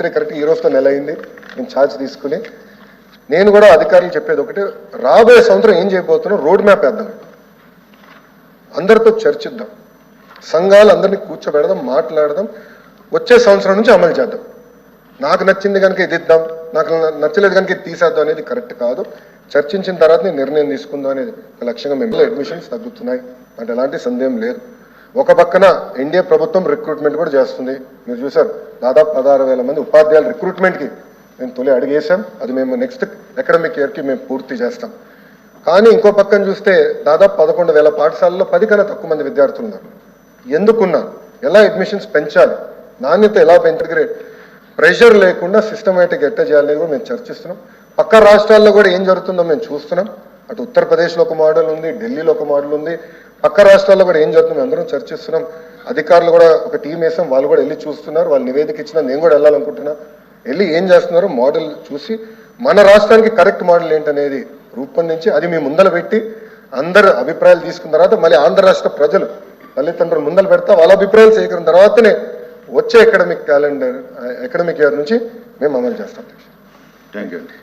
Correct ఈ రోజుతో నెల అయింది. నేను ఛార్జ్ తీసుకుని నేను కూడా అధికారులు చెప్పేది ఒకటి రాబోయే సంవత్సరం ఏం చేయబోతున్నాం రోడ్ మ్యాప్ వేద్దాం. అందరితో చర్చిద్దాం. సంఘాలు అందరినీ కూర్చోబెడదాం మాట్లాడదాం. వచ్చే సంవత్సరం నుంచి అమలు చేద్దాం. నాకు నచ్చింది కనుక ఇది ఇద్దాం. నాకు నచ్చలేదు కనుక ఇది తీసేద్దాం అనేది కరెక్ట్ కాదు. చర్చించిన తర్వాత నేను నిర్ణయం తీసుకుందాం అనేది లక్ష్యంగా మేము. అడ్మిషన్స్ తగ్గుతున్నాయి. అంటే ఎలాంటి సందేహం లేదు. ఒక పక్కన ఎన్డీఏ ప్రభుత్వం రిక్రూట్మెంట్ కూడా చేస్తుంది. మీరు చూసారు దాదాపు పదహారు వేల మంది ఉపాధ్యాయులు రిక్రూట్మెంట్కి మేము తొలి అడిగేసాం అది మేము నెక్స్ట్ అకాడమిక్ ఇయర్కి మేము పూర్తి చేస్తాం. కానీ ఇంకో పక్కన చూస్తే దాదాపు పదకొండు వేల పాఠశాలలో పది కన్నా తక్కువ మంది విద్యార్థులు ఉన్నారు. ఎందుకున్నారు ఎలా అడ్మిషన్స్ పెంచాలి? నాణ్యత ఎలా పెంచగలిగే ప్రెషర్ లేకుండా సిస్టమేటిక్ ఎట్ట చేయాలనేది కూడా మేము చర్చిస్తున్నాం. పక్క రాష్ట్రాల్లో కూడా ఏం జరుగుతుందో మేము చూస్తున్నాం. అటు ఉత్తరప్రదేశ్లో ఒక మోడల్ ఉంది ఢిల్లీలో ఒక మోడల్ ఉంది. పక్క రాష్ట్రాల్లో కూడా ఏం జరుగుతుంది? మేము అందరం చర్చిస్తున్నాం. అధికారులు కూడా ఒక టీం వేసాం. వాళ్ళు కూడా వెళ్ళి చూస్తున్నారు. వాళ్ళు నివేదిక ఇచ్చినా నేను కూడా వెళ్ళాలనుకుంటున్నా. వెళ్ళి ఏం చేస్తున్నారు మోడల్ చూసి మన రాష్ట్రానికి కరెక్ట్ మోడల్ ఏంటనేది రూపొందించి అది మీ ముందర పెట్టి అందరు అభిప్రాయాలు తీసుకున్న తర్వాత మళ్ళీ ఆంధ్ర రాష్ట్ర ప్రజలు తల్లిదండ్రులు ముందర పెడతా వాళ్ళ అభిప్రాయాలు సేకరిన తర్వాతనే వచ్చే అకాడమిక్ క్యాలెండర్ అకాడమిక్ ఇయర్ నుంచి మేము అమలు చేస్తాం. థ్యాంక్ యూ అండి